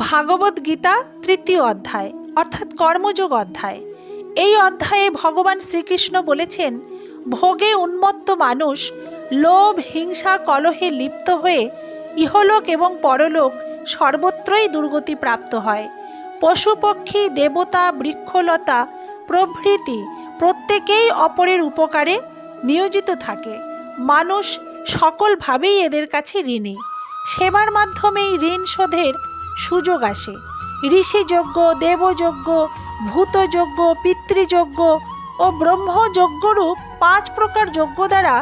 ভাগবত গীতা তৃতীয় অধ্যায়, অর্থাৎ কর্মযোগ অধ্যায়। এই অধ্যায়ে ভগবান শ্রীকৃষ্ণ বলেছেন, ভোগে উন্মত্ত মানুষ লোভ, হিংসা, কলহে লিপ্ত হয়ে ইহলোক এবং পরলোক সর্বত্রই দুর্গতি প্রাপ্ত হয়। পশু পক্ষী দেবতা, বৃক্ষলতা প্রভৃতি প্রত্যেকেই অপরের উপকারে নিয়োজিত থাকে। মানুষ সকলভাবেই এদের কাছে ঋণী। সেবার মাধ্যমেই ঋণ শোধের সুযোগ আসে। ঋষিযজ্ঞ, দেবযজ্ঞ, ভূতযজ্ঞ, পিতৃযজ্ঞ ও ব্রহ্মযজ্ঞরূপ পাঁচ প্রকার যজ্ঞ দ্বারা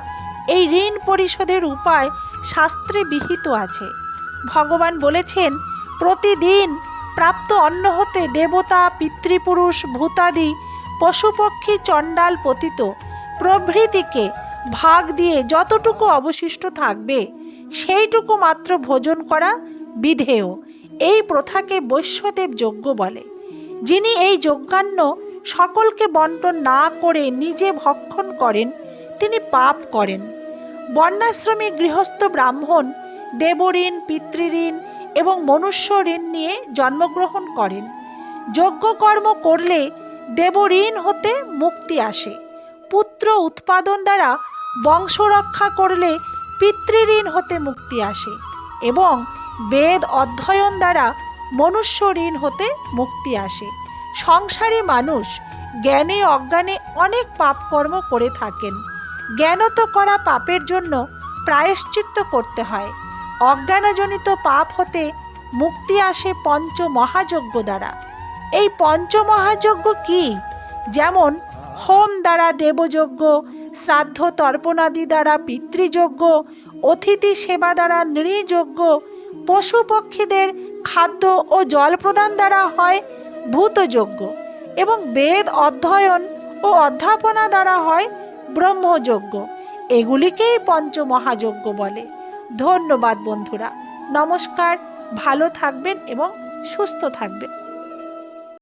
এই ঋণ পরিশোধের উপায় শাস্ত্রে বিহিত আছে। ভগবান বলেছেন, প্রতিদিন প্রাপ্ত অন্ন হতে দেবতা, পিতৃপুরুষ, ভূতাদি, পশুপক্ষী, চণ্ডাল পতিত প্রভৃতিকে ভাগ দিয়ে যতটুকু অবশিষ্ট থাকবে, সেইটুকু মাত্র ভোজন করা বিধেয়। এই প্রথাকে বৈশ্যদেব যজ্ঞ বলে, যিনি এই যজ্ঞান্ন সকলকে বন্টন না করে নিজে ভক্ষণ করেন, তিনি পাপ করেন। বর্ণাশ্রমী গৃহস্থ ব্রাহ্মণ দেবঋণ, পিতৃঋণ এবং মনুষ্য ঋণ নিয়ে জন্মগ্রহণ করেন। যজ্ঞকর্ম করলে দেবঋণ হতে মুক্তি আসে। পুত্র উৎপাদন দ্বারা বংশ রক্ষা করলে পিতৃঋণ হতে মুক্তি আসে এবং বেদ অধ্যয়ন দ্বারা মনুষ্য ঋণ হতে মুক্তি আসে। সংসারে মানুষ জ্ঞানে অজ্ঞানে অনেক পাপকর্ম করে থাকেন। জ্ঞানত করা পাপের জন্য প্রায়শ্চিত্ত করতে হয়। অজ্ঞানজনিত পাপ হতে মুক্তি আসে পঞ্চ মহাযজ্ঞ দ্বারা। এই পঞ্চ মহাযজ্ঞ কি? যেমন হোম দ্বারা দেবযজ্ঞ, শ্রাদ্ধ তর্পণাদি দ্বারা পিতৃযজ্ঞ, অতিথি সেবা দ্বারা নৃযজ্ঞ পশু পক্ষীদের খাদ্য ও জল প্রদান দ্বারা হয় ভূতযজ্ঞ এবং বেদ অধ্যয়ন ও অধ্যাপনা দ্বারা হয় ব্রহ্মযজ্ঞ। এগুলিকেই পঞ্চমহাযজ্ঞ বলে। ধন্যবাদ বন্ধুরা। নমস্কার। ভালো থাকবেন এবং সুস্থ থাকবেন।